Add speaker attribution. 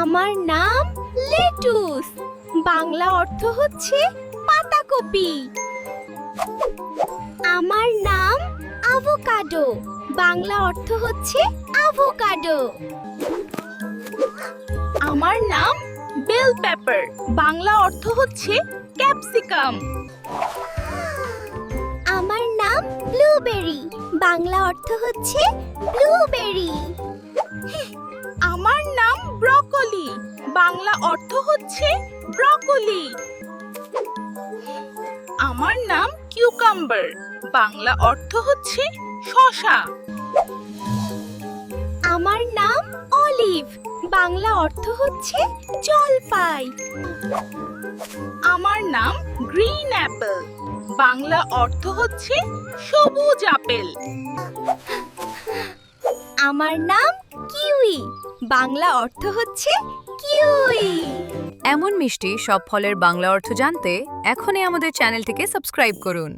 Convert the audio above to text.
Speaker 1: আমার নাম লেটুস। বাংলা অর্থ হচ্ছে পাতাকপি। আমার নাম আভোকাডো বাংলা অর্থ হচ্ছে আভোকাডো
Speaker 2: আমার নাম বেল পেপার। বাংলা অর্থ হচ্ছে ক্যাপসিকাম।
Speaker 1: আমার নাম ব্লুবেরি। বাংলা অর্থ হচ্ছে ব্লুবেরি।
Speaker 2: আমার নাম ব্রকলি বাংলা অর্থ হচ্ছে ব্রকলি। আমার নাম কিউকাম্বার। বাংলা অর্থ হচ্ছে শসা
Speaker 1: আমার নাম অলিভ। বাংলা অর্থ হচ্ছে জলপাই।
Speaker 2: আমার নাম গ্রিন অ্যাপেল। বাংলা অর্থ হচ্ছে সবুজ আপেল।
Speaker 1: আমার নাম কিউই। বাংলা অর্থ হচ্ছে কিউই।
Speaker 3: এমন মিষ্টি, সব ফলের বাংলা অর্থ জানতে এখনই আমাদের চ্যানেলটিকে সাবস্ক্রাইব করুন।